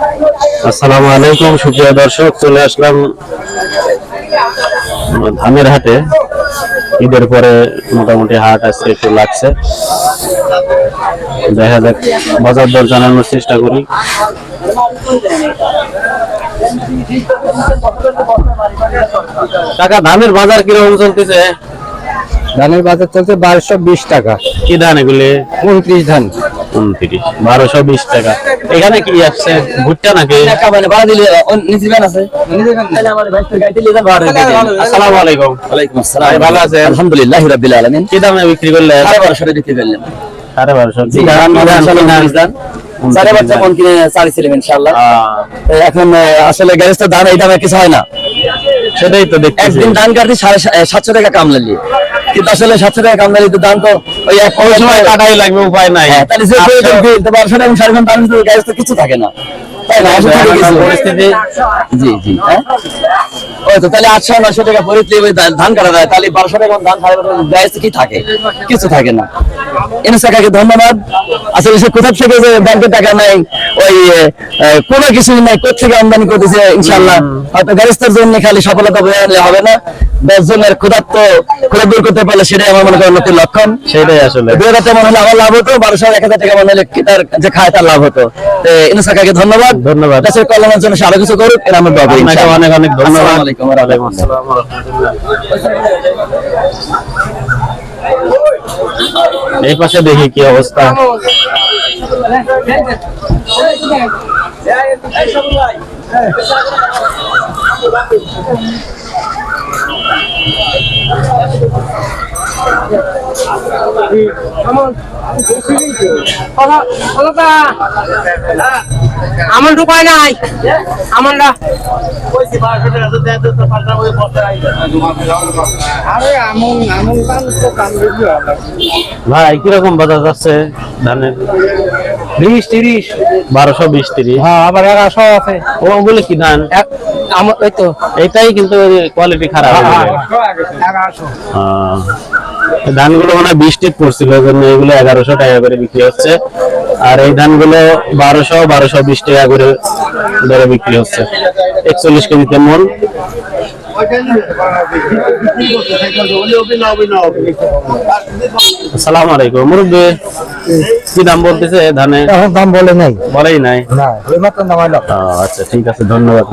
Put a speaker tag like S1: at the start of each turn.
S1: আসসালামু আলাইকুম সুপ্রিয় দর্শক চলে আসলাম ধানের হাটে। ঈদের পরে মোটামুটি হাট আজকে একটু লাগছে। দেখা যাক বাজার দর জানানোর চেষ্টা করি। টাকা ধানের বাজার কীরকম চলতেছে?
S2: ধানের বাজার চলছে বারোশো বিশ টাকা।
S1: কি ধান এগুলি?
S2: উনত্রিশ ধান।
S1: উনত্রিশ বারোশো বিশ টাকা। এখানে কি ভুট্টা নাকি? আসসালামু আলাইকুম। ভালো আছেন?
S2: আলহামদুলিল্লাহ আলামিন।
S1: কি দামে বিক্রি করলেন?
S2: সাড়ে বারোশো বিক্রি
S1: সাড়ে বারোশো।
S2: মানে। সাড়ে মন কিনে চালিয়েছিলাম এখন আসলে এই দামে কিছু হয় না।
S1: সেটাই তো
S2: একদিন সাড়ে সাতশো টাকা কামলালি কিন্তু আসলে সাতশো টাকা কামলালি তো ধান তো ওই
S1: সময় কাটাই লাগবে উপায় নাই।
S2: হ্যাঁ, তাহলে যে প্রয়োজন
S1: আটশো-
S2: কি? তো বারোশো টাকা সাড়ে ঘণ্টা কিছু থাকে না। কিছু।
S1: পরিস্থিতি
S2: জি জি ওই তো তাহলে আটশো নশো টাকা পরিত্রে ধান কাটা যায়। তাহলে বারোশো টাকা ধান সাড়ে বারোশো কি থাকে? কিছু থাকে না। এনএস কাকাকে ধন্যবাদ। আসলে সে কোথা থেকে যে ব্যাংকের টাকা নাই ওই কোনো কিছুই নাই। কোথেকে আমদানি করতেছে ইনশাল্লাহ হয়তো গ্যারেস্তার জন্য খালি সফলতা বয়ে আনলে হবে না। দশ জনের ক্ষুধার্ত ক্ষুধা দূর করতে পারলে সেটাই আমার মনে করেন নতুন লক্ষণ।
S1: সেটাই আসলে।
S2: দুই হাজার টাকা মনে হলে আমার লাভ হতো বারোশো এক হাজার টাকা মনে হলে তার যে খায় তার লাভ হতো। ইনএস কাকাকে ধন্যবাদ।
S1: ধন্যবাদ।
S2: দেশের কল্যাণের জন্য সারা কিছু করুক এর আমরা ইনশাআল্লাহ।
S1: অনেক অনেক ধন্যবাদ
S2: আসসালামু আলাইকুম।
S1: আসসালাম। এই পাশে দেখি কি অবস্থা
S3: আমার উপায় নাই। আমারটা আরে আমন আমন কান তো কান বেশি হবে
S1: ভাই কীরকম বাজার যাচ্ছে ধানের?
S3: বিশ তিরিশ।
S1: বারোশো বিশ তিরিশ।
S3: হ্যাঁ আবার এগারোশো আছে।
S1: ও ওগুলো কি ধান?
S3: আমার ওই তো।
S1: এটাই কিন্তু কোয়ালিটি খারাপ এগুলো।
S3: এগারোশো
S1: আহ, এই ধানগুলো মানে বৃষ্টি পড়ছিল ওই জন্য এগুলো এগারোশো টাকা করে বিক্রি হচ্ছে। আর এই ধানগুলো বারোশো বারোশো বিশ টাকা করে দরে বিক্রি হচ্ছে। একচল্লিশ কেজিতে মন আসসালামু আলাইকুম। মুরব্বী কি দাম বলতেছে ধানে?
S2: দাম বলে নাই।
S1: বলেই নাই। আচ্ছা ঠিক আছে ধন্যবাদ।